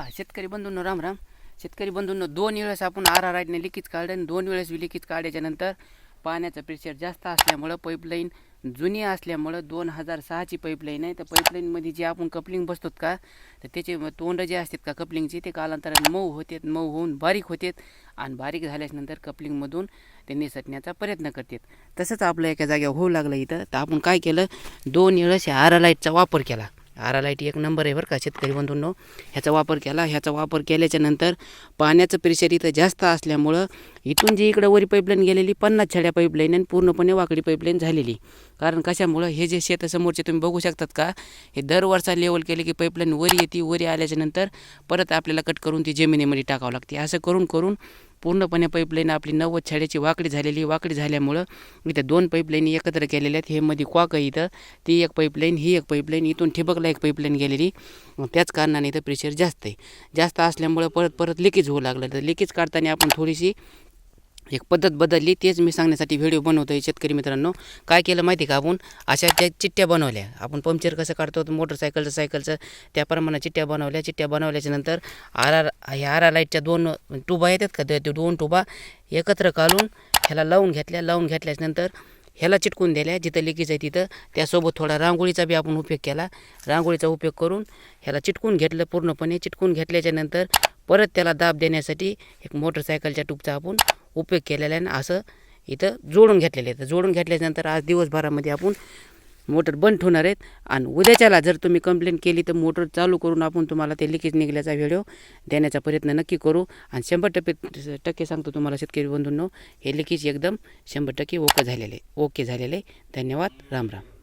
हा शेतकरी बंधूंनो राम राम. शेतकरी बंधूंनो दोन वेळेस आपण आर आर आयने लिकेज काढलं आणि दोन वेळेस लिकेज काढल्याच्या नंतर पाण्याचं प्रेशर जास्त असल्यामुळं पाईपलाईन जुनी असल्यामुळं दोन हजार सहाची पाईपलाईन आहे. तर पाईपलाईनमध्ये जे आपण कपलिंग बसतो का तर त्याचे तोंड जे असतात का कपलिंगचे ते कालांतराने मऊ होतात मऊ होऊन बारीक होतात आणि बारीक झाल्याच्यानंतर कपलिंगमधून ते निसटण्याचा प्रयत्न करतात. तसंच आपलं एका जाग्यावर होऊ लागलं इथं. तर आपण काय केलं दोन वेळेस आर लाईटचा वापर केला. आरा लाइट एक नंबर आहे बरं का शेतकरी बंधूंनो. ह्याचा वापर केला. ह्याचा वापर केल्याच्यानंतर पाण्याचं प्रेशर इथं जास्त असल्यामुळं इथून जी इकडं वरी पाईपलाईन गेलेली पन्नास छड्या पाईपलाईन आणि पूर्णपणे वाकडी पाईपलाईन झालेली. कारण कशामुळं? हे जे शेतासमोरचे तुम्ही बघू शकतात का? हे दर वर्षा लेवल केले की पाईपलाईन वरी येते वरी आल्याच्यानंतर परत आपल्याला कट करून ती जमिनीमध्ये टाकावं लागते. असं करून करून पूर्णपणे पाईपलाईन आपली नव्वद छड्याची वाकडी झालेली. वाकडी झाल्यामुळं इथं दोन पाईपलाईन एकत्र केलेल्या आहेत. हे मध्ये क्वाक आहे इथं. ती एक पाईपलाईन ही एक पाईपलाईन इथून ठिबकला एक पाईपलाईन गेलेली. त्याच कारणाने इथं प्रेशर जास्त आहे. जास्त असल्यामुळं परत परत लिकेज होऊ लागलं. तर लिकेज काढताना आपण थोडीशी एक पद्धत बदलली तेच मी सांगण्यासाठी व्हिडिओ बनवतो आहे शेतकरी मित्रांनो. काय केलं माहिती का आपण? अशा त्या चिठ्ठ्या बनवल्या आपण पंक्चर कसं काढतो मोटरसायकलचं सायकलचं त्याप्रमाणे चिठ्ठ्या बनवल्या. चिठ्ठ्या बनवल्याच्या नंतर आर आर ह्या आर आर लाईटच्या दोन टुबा येतात का? ते ते दोन टुबा एकत्र घालून ह्याला लावून घेतल्या. लावून घेतल्याच्यानंतर ह्याला चिटकून दिल्या. जिथं लिकेज आहे तिथं. त्यासोबत थोडा रांगोळीचा बी आपण उपयोग केला. रांगोळीचा उपयोग करून ह्याला चिटकून घेतलं पूर्णपणे. चिटकून घेतल्याच्यानंतर परत त्याला दाब देण्यासाठी एक मोटरसायकलच्या टूपचा आपण उपयोग केलेला आहे आणि असं इथं जोडून घेतलेलं आहे. तर जोडून घेतल्याच्यानंतर आज दिवसभरामध्ये आपण मोटर बंद ठेवणार आहेत. आणि उद्याच्याला जर तुम्ही कंप्लेंट केली तर मोटर चालू करून आपण तुम्हाला ते लिकेज निघल्याचा व्हिडिओ देण्याचा प्रयत्न नक्की करू. आणि शंभर टक्के टक्के सांगतो तुम्हाला शेतकरी बंधूंनो हे लिकेज एकदम शंभर टक्के ओके झालेले ओके झालेले. धन्यवाद. राम राम.